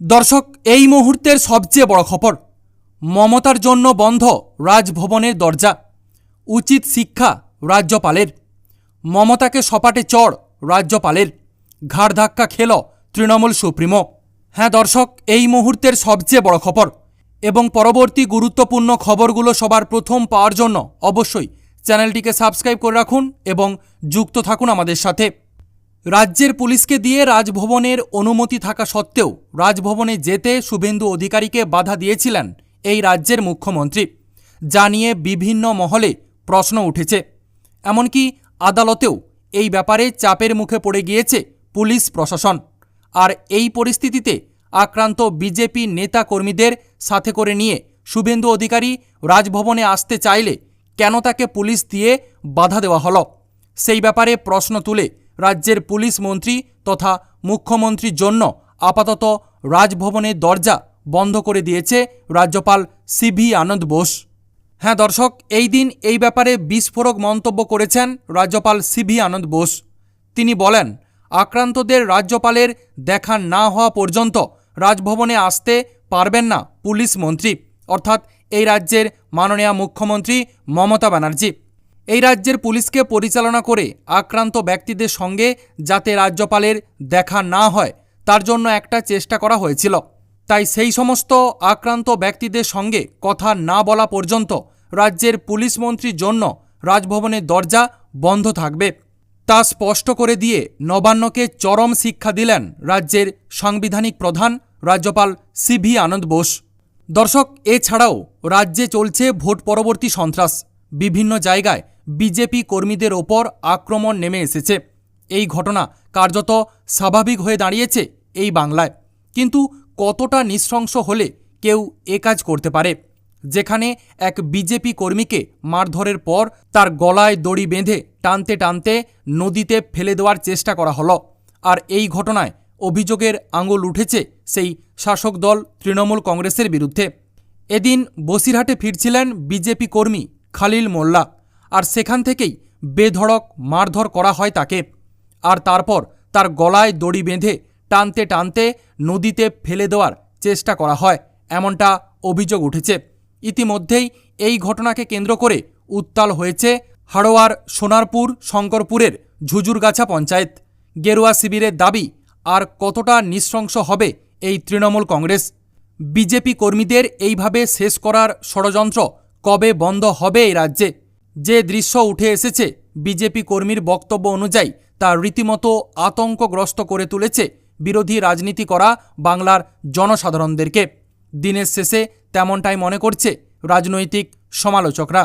দর্শক, এই মুহূর্তের সবচেয়ে বড় খবর, মমতার জন্য বন্ধ রাজভবনের দরজা, উচিত শিক্ষা রাজ্যপালের। মমতাকে সপাটে চড় রাজ্যপালের, ঘাড় ধাক্কা খেল তৃণমূল সুপ্রিমো। হ্যাঁ দর্শক, এই মুহূর্তের সবচেয়ে বড় খবর, এবং পরবর্তী গুরুত্বপূর্ণ খবরগুলো সবার প্রথম পাওয়ার জন্য অবশ্যই চ্যানেলটিকে সাবস্ক্রাইব করে রাখুন এবং যুক্ত থাকুন আমাদের সাথে। রাজ্যের পুলিশকে দিয়ে রাজভবনের অনুমতি থাকা সত্ত্বেও রাজভবনে যেতে শুভেন্দু অধিকারীকে বাধা দিয়েছিলেন এই রাজ্যের মুখ্যমন্ত্রী, যা নিয়ে বিভিন্ন মহলে প্রশ্ন উঠেছে। এমনকি আদালতেও এই ব্যাপারে চাপের মুখে পড়ে গিয়েছে পুলিশ প্রশাসন। আর এই পরিস্থিতিতে আক্রান্ত বিজেপি নেতা কর্মীদের সাথে করে নিয়ে শুভেন্দু অধিকারী রাজভবনে আসতে চাইলে কেন তাকে পুলিশ দিয়ে বাধা দেওয়া হল? সেই ব্যাপারে প্রশ্ন তুলে রাজ্যের পুলিশ মন্ত্রী তথা মুখ্যমন্ত্রীর জন্য আপাতত রাজভবনের দরজা বন্ধ করে দিয়েছে রাজ্যপাল সিভি আনন্দ বোস। হ্যাঁ দর্শক, এই দিন এই ব্যাপারে বিস্ফোরক মন্তব্য করেছেন রাজ্যপাল সিভি আনন্দ বোস। তিনি বলেন, আক্রান্তদের রাজ্যপালের দেখা না হওয়া পর্যন্ত রাজভবনে আসতে পারবেন না পুলিশ মন্ত্রী। অর্থাৎ এই রাজ্যের মাননীয় মুখ্যমন্ত্রী মমতা ব্যানার্জি। এই রাজ্যের পুলিশকে পরিচালনা করে আক্রান্ত ব্যক্তিদের সঙ্গে যাতে রাজ্যপালের দেখা না হয়, তার জন্য একটা চেষ্টা করা হয়েছিল। তাই সেই সমস্ত আক্রান্ত ব্যক্তিদের সঙ্গে কথা না বলা পর্যন্ত রাজ্যের পুলিশ মন্ত্রীর জন্য রাজভবনের দরজা বন্ধ থাকবে। তা স্পষ্ট করে দিয়ে নবান্নকে চরম শিক্ষা দিলেন রাজ্যের সাংবিধানিক প্রধান রাজ্যপাল সিভি আনন্দ বোস। দর্শক, এছাড়াও রাজ্যে চলছে ভোট পরবর্তী সন্ত্রাস। বিভিন্ন জায়গায় বিজেপি কর্মীদের ওপর আক্রমণ নেমে এসেছে। এই ঘটনা কার্যত স্বাভাবিক হয়ে দাঁড়িয়েছে এই বাংলায়। কিন্তু কতটা নৃশংস হলে কেউ এ কাজ করতে পারে? যেখানে এক বিজেপি কর্মীকে মারধরের পর তার গলায় দড়ি বেঁধে টানতে টানতে নদীতে ফেলে দেওয়ার চেষ্টা করা হলো। আর এই ঘটনায় অভিযোগের আঙুল উঠেছে সেই শাসক দল তৃণমূল কংগ্রেসের বিরুদ্ধে। এদিন বসিরহাটে ফিরছিলেন বিজেপি কর্মী খালিল মোল্লা। আর সেখান থেকেই বেধড়ক মারধর করা হয় তাকে। আর তারপর তার গলায় দড়ি বেঁধে টানতে টানতে নদীতে ফেলে দেওয়ার চেষ্টা করা হয়, এমনটা অভিযোগ উঠেছে। ইতিমধ্যেই এই ঘটনাকে কেন্দ্র করে উত্তাল হয়েছে হাড়োয়ার সোনারপুর শঙ্করপুরের ঝুজুরগাছা পঞ্চায়েত। গেরুয়া শিবিরের দাবি, আর কতটা নৃশংস হবে এই তৃণমূল কংগ্রেস? বিজেপি কর্মীদের এইভাবে শেষ করার ষড়যন্ত্র কবে বন্ধ হবে এই রাজ্যে? যে দৃশ্য উঠে এসেছে, বিজেপি কর্মীর বক্তব্য অনুযায়ী, তা রীতিমতো আতঙ্কগ্রস্ত করে তুলেছে বিরোধী রাজনীতি করা বাংলার জনসাধারণদেরকে। দিনের শেষে তেমনটাই মনে করছে রাজনৈতিক সমালোচকরা।